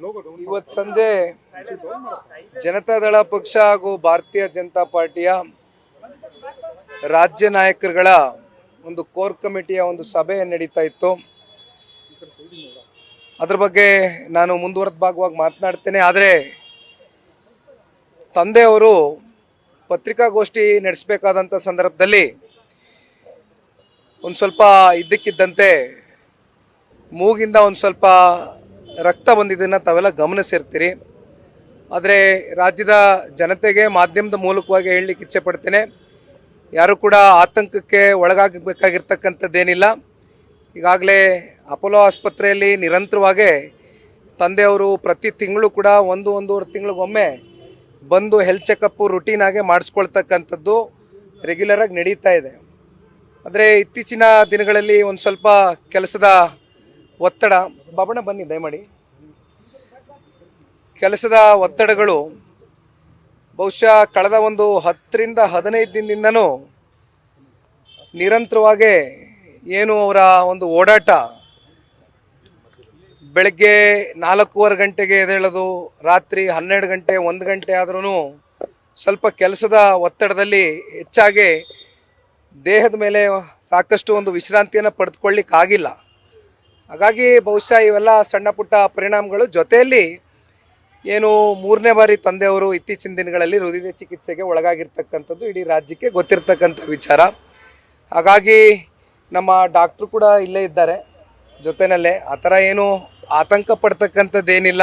ಇವತ್ತು ಸಂಜೆ ಜನತಾದಳ ಪಕ್ಷ ಹಾಗೂ ಭಾರತೀಯ ಜನತಾ ಪಾರ್ಟಿಯ ರಾಜ್ಯ ನಾಯಕರುಗಳ ಒಂದು ಕೋರ್ ಕಮಿಟಿಯ ಒಂದು ಸಭೆ ನಡೀತಾ ಇತ್ತು. ಅದ್ರ ಬಗ್ಗೆ ನಾನು ಮುಂದುವರೆದ ಭಾಗವಾಗಿ ಮಾತನಾಡ್ತೇನೆ. ಆದರೆ ತಂದೆಯವರು ಪತ್ರಿಕಾಗೋಷ್ಠಿ ನಡೆಸಬೇಕಾದಂಥ ಸಂದರ್ಭದಲ್ಲಿ ಒಂದು ಸ್ವಲ್ಪ ಇದ್ದಕ್ಕಿದ್ದಂತೆ ಮೂಗಿಂದ ಒಂದು ಸ್ವಲ್ಪ ರಕ್ತ ಬಂದಿದ್ದನ್ನು ತಾವೆಲ್ಲ ಗಮನಿಸಿರ್ತೀರಿ. ಆದರೆ ರಾಜ್ಯದ ಜನತೆಗೆ ಮಾಧ್ಯಮದ ಮೂಲಕವಾಗಿ ಹೇಳಲಿಕ್ಕೆ ಇಚ್ಛೆ ಪಡ್ತೇನೆ, ಯಾರೂ ಕೂಡ ಆತಂಕಕ್ಕೆ ಒಳಗಾಗಬೇಕಾಗಿರ್ತಕ್ಕಂಥದ್ದೇನಿಲ್ಲ. ಈಗಾಗಲೇ ಅಪೋಲೋ ಆಸ್ಪತ್ರೆಯಲ್ಲಿ ನಿರಂತರವಾಗಿ ತಂದೆಯವರು ಪ್ರತಿ ತಿಂಗಳು ಕೂಡ ಒಂದು, ಒಂದೂವರೆ ತಿಂಗಳಿಗೊಮ್ಮೆ ಬಂದು ಹೆಲ್ತ್ ಚೆಕಪ್ಪು ರುಟೀನಾಗೆ ಮಾಡಿಸ್ಕೊಳ್ತಕ್ಕಂಥದ್ದು ರೆಗ್ಯುಲರಾಗಿ ನಡೀತಾ ಇದೆ. ಆದರೆ ಇತ್ತೀಚಿನ ದಿನಗಳಲ್ಲಿ ಒಂದು ಸ್ವಲ್ಪ ಕೆಲಸದ ಒತ್ತಡ, ಬಬಣ ಬನ್ನಿ, ದಯಮಾಡಿ. ಕೆಲಸದ ಒತ್ತಡಗಳು ಬಹುಶಃ ಕಳೆದ ಒಂದು ಹತ್ತರಿಂದ ಹದಿನೈದು ದಿನದಿಂದನೂ ನಿರಂತರವಾಗಿ ಏನು ಅವರ ಒಂದು ಓಡಾಟ ಬೆಳಗ್ಗೆ ನಾಲ್ಕೂವರೆ ಗಂಟೆಗೆ ಎದೇಳೋದು ರಾತ್ರಿ ಹನ್ನೆರಡು ಗಂಟೆ, ಒಂದು ಗಂಟೆ ಆದ್ರೂ ಸ್ವಲ್ಪ ಕೆಲಸದ ಒತ್ತಡದಲ್ಲಿ ಹೆಚ್ಚಾಗಿ ದೇಹದ ಮೇಲೆ ಸಾಕಷ್ಟು ಒಂದು ವಿಶ್ರಾಂತಿಯನ್ನು ಪಡೆದುಕೊಳ್ಳಿಕ್ಕಾಗಿಲ್ಲ. ಹಾಗಾಗಿ ಬಹುಶಃ ಇವೆಲ್ಲ ಸಣ್ಣ ಪುಟ್ಟ ಪರಿಣಾಮಗಳು. ಜೊತೆಯಲ್ಲಿ ಏನು ಮೂರನೇ ಬಾರಿ ತಂದೆಯವರು ಇತ್ತೀಚಿನ ದಿನಗಳಲ್ಲಿ ಹೃದಯ ಚಿಕಿತ್ಸೆಗೆ ಒಳಗಾಗಿರ್ತಕ್ಕಂಥದ್ದು ಇಡೀ ರಾಜ್ಯಕ್ಕೆ ಗೊತ್ತಿರ್ತಕ್ಕಂಥ ವಿಚಾರ. ಹಾಗಾಗಿ ನಮ್ಮ ಡಾಕ್ಟ್ರು ಕೂಡ ಇಲ್ಲೇ ಇದ್ದಾರೆ. ಜೊತೆನಲ್ಲೇ ಆ ಥರ ಏನು ಆತಂಕ ಪಡ್ತಕ್ಕಂಥದ್ದೇನಿಲ್ಲ.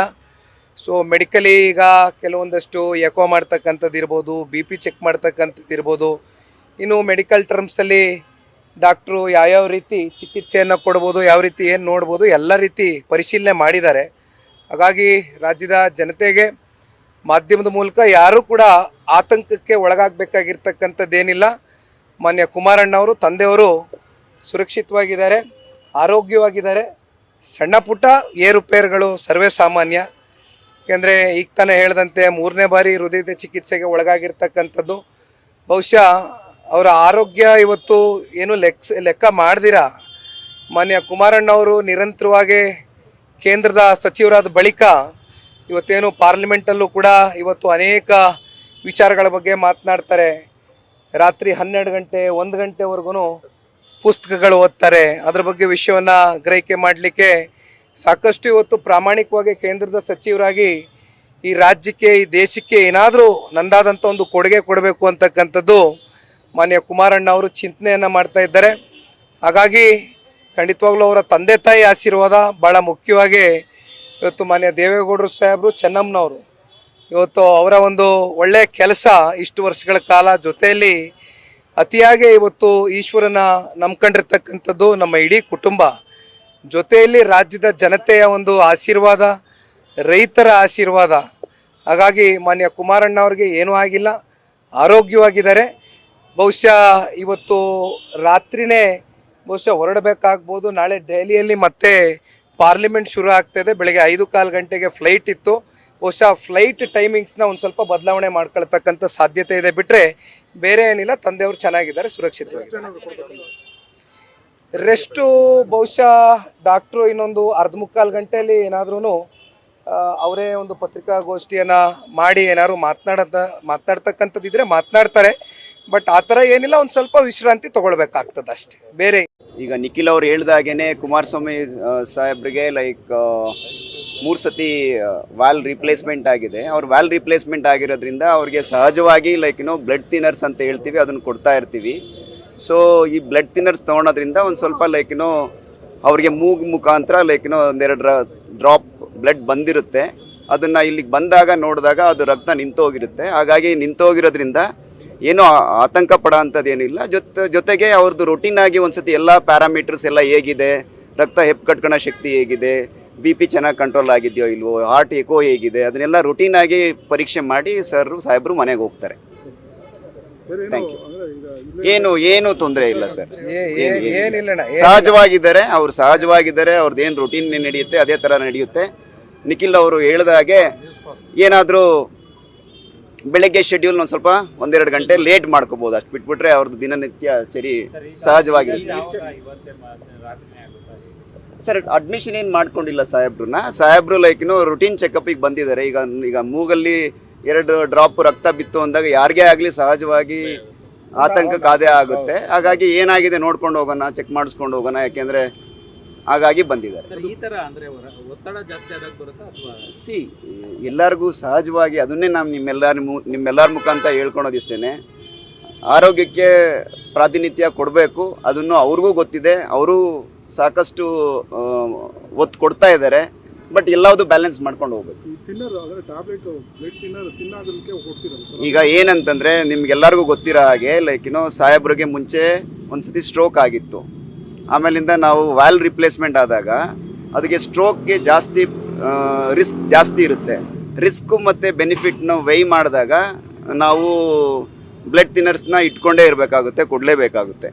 ಸೊ ಮೆಡಿಕಲಿ ಈಗ ಕೆಲವೊಂದಷ್ಟು ಎಕೋ ಮಾಡ್ತಕ್ಕಂಥದ್ದು ಇರ್ಬೋದು ಬಿ ಪಿ ಚೆಕ್ ಮಾಡ್ತಕ್ಕಂಥದ್ದು ಇರ್ಬೋದು ಇನ್ನು ಮೆಡಿಕಲ್ ಟರ್ಮ್ಸಲ್ಲಿ ಡಾಕ್ಟ್ರು ಯಾವ್ಯಾವ ರೀತಿ ಚಿಕಿತ್ಸೆಯನ್ನು ಕೊಡ್ಬೋದು, ಯಾವ ರೀತಿ ಏನು ನೋಡ್ಬೋದು, ಎಲ್ಲ ರೀತಿ ಪರಿಶೀಲನೆ ಮಾಡಿದ್ದಾರೆ. ಹಾಗಾಗಿ ರಾಜ್ಯದ ಜನತೆಗೆ ಮಾಧ್ಯಮದ ಮೂಲಕ ಯಾರೂ ಕೂಡ ಆತಂಕಕ್ಕೆ ಒಳಗಾಗಬೇಕಾಗಿರ್ತಕ್ಕಂಥದ್ದೇನಿಲ್ಲ. ಮಾನ್ಯ ಕುಮಾರಣ್ಣವರು, ತಂದೆಯವರು ಸುರಕ್ಷಿತವಾಗಿದ್ದಾರೆ, ಆರೋಗ್ಯವಾಗಿದ್ದಾರೆ. ಸಣ್ಣ ಪುಟ್ಟ ಏರುಪೇರುಗಳು ಸರ್ವೇ ಸಾಮಾನ್ಯ. ಏಕೆಂದರೆ ಈಗ ತಾನೇ ಹೇಳಿದಂತೆ ಮೂರನೇ ಬಾರಿ ಹೃದಯದ ಚಿಕಿತ್ಸೆಗೆ ಒಳಗಾಗಿರ್ತಕ್ಕಂಥದ್ದು. ಬಹುಶಃ ಅವರ ಆರೋಗ್ಯ ಇವತ್ತು ಏನು ಲೆಕ್ಕ ಲೆಕ್ಕ ಮಾಡ್ದಿರಾ? ಮಾನ್ಯ ಕುಮಾರಣ್ಣ ಅವರು ನಿರಂತರವಾಗಿ ಕೇಂದ್ರದ ಸಚಿವರಾದ ಬಳಿಕ ಇವತ್ತೇನು ಪಾರ್ಲಿಮೆಂಟಲ್ಲೂ ಕೂಡ ಇವತ್ತು ಅನೇಕ ವಿಚಾರಗಳ ಬಗ್ಗೆ ಮಾತನಾಡ್ತಾರೆ. ರಾತ್ರಿ ಹನ್ನೆರಡು ಗಂಟೆ, ಒಂದು ಗಂಟೆವರೆಗೂ ಪುಸ್ತಕಗಳು ಓದ್ತಾರೆ. ಅದರ ಬಗ್ಗೆ ವಿಷಯವನ್ನು ಗ್ರಹಿಕೆ ಮಾಡಲಿಕ್ಕೆ ಸಾಕಷ್ಟು ಇವತ್ತು ಪ್ರಾಮಾಣಿಕವಾಗಿ ಕೇಂದ್ರದ ಸಚಿವರಾಗಿ ಈ ರಾಜ್ಯಕ್ಕೆ, ಈ ದೇಶಕ್ಕೆ ಏನಾದರೂ ನಂದಾದಂಥ ಒಂದು ಕೊಡುಗೆ ಕೊಡಬೇಕು ಅಂತಕ್ಕಂಥದ್ದು ಮಾನ್ಯ ಕುಮಾರಣ್ಣ ಅವರು ಚಿಂತನೆಯನ್ನು ಮಾಡ್ತಾ ಇದ್ದಾರೆ. ಹಾಗಾಗಿ ಖಂಡಿತವಾಗ್ಲೂ ಅವರ ತಂದೆ ತಾಯಿ ಆಶೀರ್ವಾದ ಭಾಳ ಮುಖ್ಯವಾಗಿ ಇವತ್ತು ಮಾನ್ಯ ದೇವೇಗೌಡರು ಸಾಹೇಬರು, ಚೆನ್ನಮ್ಮನವರು ಇವತ್ತು ಅವರ ಒಂದು ಒಳ್ಳೆಯ ಕೆಲಸ ಇಷ್ಟು ವರ್ಷಗಳ ಕಾಲ ಜೊತೆಯಲ್ಲಿ ಅತಿಯಾಗಿ ಇವತ್ತು ಈಶ್ವರನ ನಂಬ್ಕೊಂಡಿರ್ತಕ್ಕಂಥದ್ದು ನಮ್ಮ ಇಡೀ ಕುಟುಂಬ. ಜೊತೆಯಲ್ಲಿ ರಾಜ್ಯದ ಜನತೆಯ ಒಂದು ಆಶೀರ್ವಾದ, ರೈತರ ಆಶೀರ್ವಾದ. ಹಾಗಾಗಿ ಮಾನ್ಯ ಕುಮಾರಣ್ಣ ಅವ್ರಿಗೆ ಏನೂ ಆಗಿಲ್ಲ, ಆರೋಗ್ಯವಾಗಿದ್ದಾರೆ. ಬಹುಶಃ ಇವತ್ತು ರಾತ್ರಿನೇ ಬಹುಶಃ ಹೊರಡಬೇಕಾಗ್ಬೋದು. ನಾಳೆ ದೆಹಲಿಯಲ್ಲಿ ಮತ್ತೆ ಪಾರ್ಲಿಮೆಂಟ್ ಶುರು ಆಗ್ತಾಯಿದೆ ಬೆಳಗ್ಗೆ ಐದು ಕಾಲು ಗಂಟೆಗೆ ಫ್ಲೈಟ್ ಇತ್ತು. ಬಹುಶಃ ಫ್ಲೈಟ್ ಟೈಮಿಂಗ್ಸ್ನ ಒಂದು ಸ್ವಲ್ಪ ಬದಲಾವಣೆ ಮಾಡ್ಕೊಳ್ತಕ್ಕಂಥ ಸಾಧ್ಯತೆ ಇದೆ. ಬಿಟ್ಟರೆ ಬೇರೆ ಏನಿಲ್ಲ. ತಂದೆಯವರು ಚೆನ್ನಾಗಿದ್ದಾರೆ, ಸುರಕ್ಷಿತವಾಗಿದ್ದಾರೆ. ರೆಸ್ಟು ಬಹುಶಃ ಡಾಕ್ಟ್ರು ಇನ್ನೊಂದು ಅರ್ಧ ಮುಕ್ಕಾಲು ಗಂಟೆಯಲ್ಲಿ ಏನಾದ್ರೂ ಅವರೇ ಒಂದು ಪತ್ರಿಕಾಗೋಷ್ಠಿಯನ್ನು ಮಾಡಿ ಏನಾದ್ರು ಮಾತನಾಡ ಮಾತನಾಡ್ತಕ್ಕಂಥದ್ದಿದ್ರೆ ಮಾತನಾಡ್ತಾರೆ. ಬಟ್ ಆ ಥರ ಏನಿಲ್ಲ ಒಂದು ಸ್ವಲ್ಪ ವಿಶ್ರಾಂತಿ ತಗೊಳ್ಬೇಕಾಗ್ತದೆ ಅಷ್ಟೇ. ಬೇರೆ ಈಗ ನಿಖಿಲ್ ಅವ್ರು ಹೇಳ್ದಾಗೇನೆ ಕುಮಾರಸ್ವಾಮಿ ಆ, ಸಾಹೇಬ್ರಿಗೆ ಲೈಕ್ ಮೂರು ಸತಿ ವಾಲ್ ರಿಪ್ಲೇಸ್ಮೆಂಟ್ ಆಗಿದೆ. ಅವ್ರ ವಾಲ್ ರಿಪ್ಲೇಸ್ಮೆಂಟ್ ಆಗಿರೋದ್ರಿಂದ ಅವ್ರಿಗೆ ಸಹಜವಾಗಿ ಲೈಕ್ ಏನೋ ಬ್ಲಡ್ ತಿನ್ನರ್ಸ್ ಅಂತ ಹೇಳ್ತೀವಿ ಅದನ್ನು ಕೊಡ್ತಾ ಇರ್ತೀವಿ. ಸೊ ಈ ಬ್ಲಡ್ ತಿನ್ನರ್ಸ್ ತೊಗೊಳೋದ್ರಿಂದ ಒಂದು ಸ್ವಲ್ಪ ಲೈಕ್ ಏನೋ ಅವ್ರಿಗೆ ಮೂಗು ಮುಖಾಂತರ ಲೈಕ್ ಏನೋ ಒಂದೆರಡು ಡ್ರಾಪ್ ಬ್ಲಡ್ ಬಂದಿರುತ್ತೆ. ಅದನ್ನು ಇಲ್ಲಿಗೆ ಬಂದಾಗ ನೋಡಿದಾಗ ಅದು ರಕ್ತ ನಿಂತೋಗಿರುತ್ತೆ. ಹಾಗಾಗಿ ನಿಂತೋಗಿರೋದ್ರಿಂದ ಏನೂ ಆತಂಕ ಪಡೋ ಅಂಥದ್ದು ಏನಿಲ್ಲ ಜೊತೆ ಜೊತೆಗೆ ಅವ್ರದ್ದು ರೊಟೀನ್ ಆಗಿ ಒಂದ್ಸತಿ ಎಲ್ಲ ಪ್ಯಾರಾಮೀಟರ್ಸ್ ಎಲ್ಲ ಹೇಗಿದೆ ರಕ್ತ ಹೆಪ್ಪು ಕಟ್ಕೊಳೋ ಶಕ್ತಿ ಹೇಗಿದೆ ಬಿ ಪಿ ಚೆನ್ನಾಗಿ ಕಂಟ್ರೋಲ್ ಆಗಿದೆಯೋ ಇಲ್ವೋ ಹಾರ್ಟ್ ಎಕೋ ಹೇಗಿದೆ ಅದನ್ನೆಲ್ಲ ರುಟೀನ್ ಆಗಿ ಪರೀಕ್ಷೆ ಮಾಡಿ ಸರ್ ಸಾಹೇಬರು ಮನೆಗೆ ಹೋಗ್ತಾರೆ. ಥ್ಯಾಂಕ್ ಯು ಏನು ಏನು ತೊಂದರೆ ಇಲ್ಲ ಸರ್ ಸಹಜವಾಗಿದ್ದಾರೆ ಅವ್ರು ಸಹಜವಾಗಿದ್ದಾರೆ ಅವ್ರದ್ದು ಏನು ರುಟೀನ್ ನಡೆಯುತ್ತೆ ಅದೇ ಥರ ನಡೆಯುತ್ತೆ. ನಿಖಿಲ್ ಅವರು ಹೇಳಿದಾಗೆ ಏನಾದರೂ ಬೆಳಗ್ಗೆ ಶೆಡ್ಯೂಲ್ ಒಂದು ಸ್ವಲ್ಪ ಒಂದೆರಡು ಗಂಟೆ ಲೇಟ್ ಮಾಡ್ಕೋಬಹುದು ಅಷ್ಟು ಬಿಟ್ಬಿಟ್ರೆ ಅವ್ರದ್ದು ದಿನನಿತ್ಯ ಸರಿ ಸಹಜವಾಗಿರುತ್ತೆ. ಸರ್ ಅಡ್ಮಿಷನ್ ಏನು ಮಾಡ್ಕೊಂಡಿಲ್ಲ ಸಾಹೇಬ್ರನ್ನ? ಸಾಹೇಬ್ರು ಲೈಕ್ ರುಟೀನ್ ಚೆಕಪ್ಪಿಗೆ ಬಂದಿದ್ದಾರೆ. ಈಗ ಈಗ ಮೂಗಲ್ಲಿ ಎರಡು ಡ್ರಾಪ್ ರಕ್ತ ಬಿತ್ತು ಅಂದಾಗ ಯಾರಿಗೇ ಆಗಲಿ ಸಹಜವಾಗಿ ಆತಂಕ ಕಾದೇ ಆಗುತ್ತೆ. ಹಾಗಾಗಿ ಏನಾಗಿದೆ ನೋಡ್ಕೊಂಡು ಹೋಗೋಣ ಚೆಕ್ ಮಾಡಿಸ್ಕೊಂಡು ಹೋಗೋಣ. ಯಾಕೆಂದ್ರೆ ಹಾಗಾಗಿ ಬಂದಿದ್ದಾರೆ. ಈ ಥರ ಅಂದ್ರೆ ಒತ್ತಡ ಜಾಸ್ತಿ ಆದಾಗ ಬರುತ್ತಾ ಅಥವಾ? ಸಿ ಎಲ್ಲರಿಗೂ ಸಹಜವಾಗಿ ಅದನ್ನೇ ನಾವು ನಿಮ್ಮೆಲ್ಲರ ಮು ನಿಮ್ಮೆಲ್ಲರ ಮುಖಾಂತರ ಹೇಳ್ಕೊಳೋದಿಷ್ಟೇ ಆರೋಗ್ಯಕ್ಕೆ ಪ್ರಾತಿನಿಧ್ಯ ಕೊಡಬೇಕು ಅದನ್ನು ಅವ್ರಿಗೂ ಗೊತ್ತಿದೆ ಅವರು ಸಾಕಷ್ಟು ಒತ್ತು ಕೊಡ್ತಾ ಇದ್ದಾರೆ ಬಟ್ ಎಲ್ಲವುದು ಬ್ಯಾಲೆನ್ಸ್ ಮಾಡ್ಕೊಂಡು ಹೋಗ್ಬೇಕು. ಈಗ ಏನಂತಂದ್ರೆ ನಿಮ್ಗೆಲ್ಲರಿಗೂ ಗೊತ್ತಿರೋ ಹಾಗೆ ಲೈಕ್ ಏನೋ ಸಾಹೇಬ್ರಿಗೆ ಮುಂಚೆ ಒಂದ್ಸತಿ ಸ್ಟ್ರೋಕ್ ಆಗಿತ್ತು. ಆಮೇಲಿಂದ ನಾವು ವ್ಯಾಲ್ ರಿಪ್ಲೇಸ್ಮೆಂಟ್ ಆದಾಗ ಅದಕ್ಕೆ ಸ್ಟ್ರೋಕ್ಗೆ ಜಾಸ್ತಿ ರಿಸ್ಕ್ ಜಾಸ್ತಿ ಇರುತ್ತೆ. ರಿಸ್ಕು ಮತ್ತು ಬೆನಿಫಿಟ್ನ ವೈ ಮಾಡಿದಾಗ ನಾವು ಬ್ಲಡ್ ತಿನ್ನರ್ಸ್ನ ಇಟ್ಕೊಂಡೇ ಇರಬೇಕಾಗುತ್ತೆ, ಕೊಡಲೇಬೇಕಾಗುತ್ತೆ.